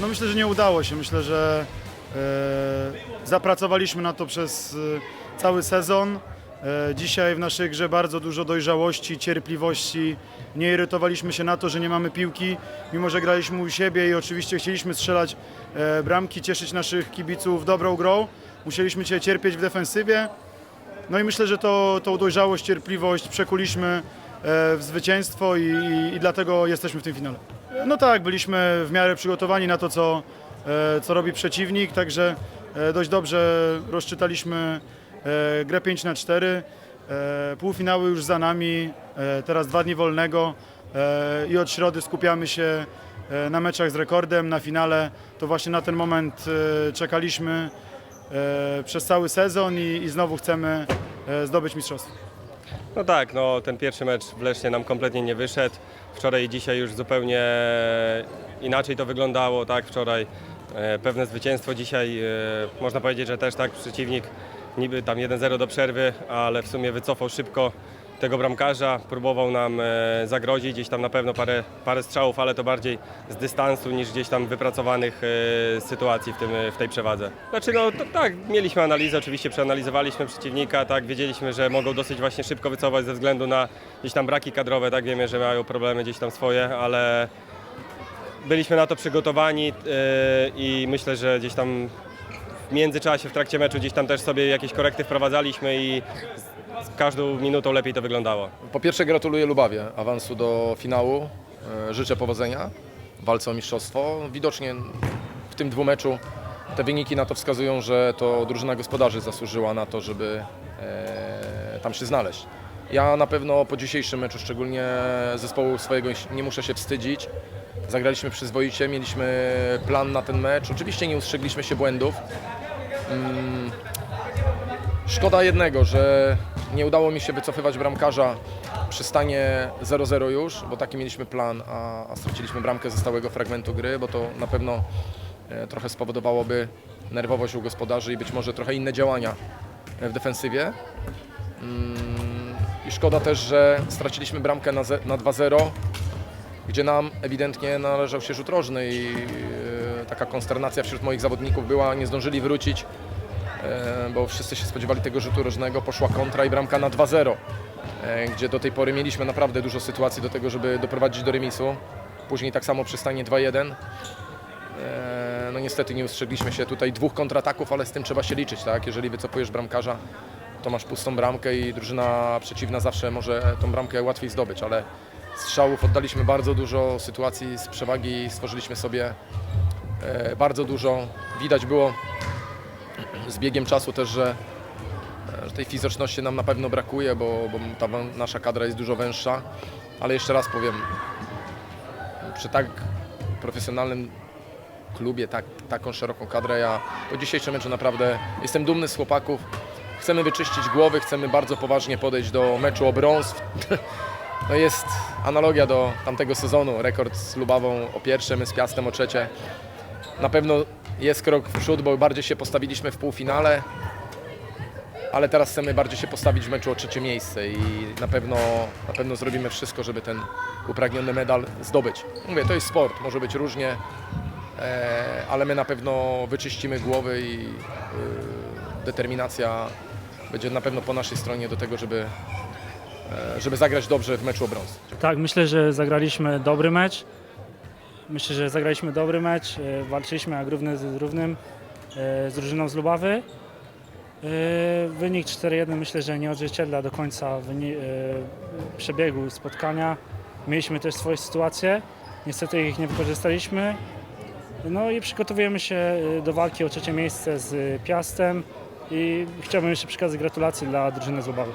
No myślę, że nie udało się. Myślę, że e, zapracowaliśmy na to przez e, cały sezon. E, dzisiaj w naszej grze bardzo dużo dojrzałości, cierpliwości. Nie irytowaliśmy się na to, że nie mamy piłki, mimo że graliśmy u siebie i oczywiście chcieliśmy strzelać e, bramki, cieszyć naszych kibiców dobrą grą. Musieliśmy się cierpieć w defensywie. No i myślę, że to, tą dojrzałość, cierpliwość przekuliśmy e, w zwycięstwo i, i, i dlatego jesteśmy w tym finale. No tak, byliśmy w miarę przygotowani na to, co, e, co robi przeciwnik, także e, dość dobrze rozczytaliśmy e, grę 5 na 4. E, Półfinały już za nami, teraz dwa dni wolnego i od środy skupiamy się na meczach z rekordem, na finale. To właśnie na ten moment czekaliśmy przez cały sezon i, i znowu chcemy zdobyć mistrzostwo. No tak, no ten pierwszy mecz w Lesznie nam kompletnie nie wyszedł. Wczoraj i dzisiaj już zupełnie inaczej to wyglądało, tak? Wczoraj e, pewne zwycięstwo, dzisiaj e, można powiedzieć, że też tak przeciwnik niby tam 1-0 do przerwy, ale w sumie wycofał szybko tego bramkarza, próbował nam e, zagrozić, gdzieś tam na pewno parę, parę strzałów, ale to bardziej z dystansu niż gdzieś tam wypracowanych e, sytuacji w, tym, w tej przewadze. Znaczy no to, tak, mieliśmy analizę, oczywiście przeanalizowaliśmy przeciwnika, tak, wiedzieliśmy, że mogą dosyć właśnie szybko wycofać ze względu na gdzieś tam braki kadrowe, tak, wiemy, że mają problemy gdzieś tam swoje, ale byliśmy na to przygotowani e, i myślę, że gdzieś tam w międzyczasie, w trakcie meczu gdzieś tam też sobie jakieś korekty wprowadzaliśmy i z- każdą minutą lepiej to wyglądało. Po pierwsze gratuluję Lubawie awansu do finału. E, Życzę powodzenia w walce o mistrzostwo. Widocznie w tym dwumeczu te wyniki na to wskazują, że to drużyna gospodarzy zasłużyła na to, żeby e, tam się znaleźć. Ja na pewno po dzisiejszym meczu, szczególnie zespołu swojego, nie muszę się wstydzić. Zagraliśmy przyzwoicie, mieliśmy plan na ten mecz. Oczywiście nie ustrzegliśmy się błędów. Szkoda jednego, że nie udało mi się wycofywać bramkarza przy stanie 0-0 już, bo taki mieliśmy plan, a, a straciliśmy bramkę ze stałego fragmentu gry, bo to na pewno e, trochę spowodowałoby nerwowość u gospodarzy i być może trochę inne działania e, w defensywie. Mm, I szkoda też, że straciliśmy bramkę na, na 2-0, gdzie nam ewidentnie należał się rzut rożny i e, taka konsternacja wśród moich zawodników była, nie zdążyli wrócić bo wszyscy się spodziewali tego rzutu rożnego, poszła kontra i bramka na 2-0, e, gdzie do tej pory mieliśmy naprawdę dużo sytuacji do tego, żeby doprowadzić do remisu. Później tak samo przy stanie 2-1. E, No niestety nie ustrzegliśmy się tutaj dwóch kontrataków, ale z tym trzeba się liczyć, tak? Jeżeli wycofujesz bramkarza, to masz pustą bramkę i drużyna przeciwna zawsze może tą bramkę łatwiej zdobyć, ale strzałów oddaliśmy bardzo dużo, sytuacji z przewagi stworzyliśmy sobie e, bardzo dużo. Widać było z biegiem czasu też, że, że tej fizyczności nam na pewno brakuje, bo, bo ta nasza kadra jest dużo węższa, ale jeszcze raz powiem, przy tak profesjonalnym klubie, tak, taką szeroką kadrę, ja po dzisiejszym meczu naprawdę jestem dumny z chłopaków. Chcemy wyczyścić głowy, chcemy bardzo poważnie podejść do meczu o brąz. No jest analogia do tamtego sezonu, rekord z Lubawą o pierwsze, my z Piastem o trzecie. Na pewno jest krok w przód, bo bardziej się postawiliśmy w półfinale, ale teraz chcemy bardziej się postawić w meczu o trzecie miejsce i na pewno, na pewno zrobimy wszystko, żeby ten upragniony medal zdobyć. Mówię, to jest sport, może być różnie, e, ale my na pewno wyczyścimy głowy i e, determinacja będzie na pewno po naszej stronie do tego, żeby, e, żeby zagrać dobrze w meczu o brąz. Tak, myślę, że zagraliśmy dobry mecz. Myślę, że zagraliśmy dobry mecz. e, Walczyliśmy jak równy z równym e, z drużyną z Lubawy. E, Wynik 4-1 myślę, że nie odzwierciedla do końca przebiegu spotkania. Mieliśmy też swoje sytuacje. Niestety ich nie wykorzystaliśmy. No i przygotowujemy się do walki o trzecie miejsce z Piastem i chciałbym jeszcze przekazać gratulacje dla drużyny z Lubawy.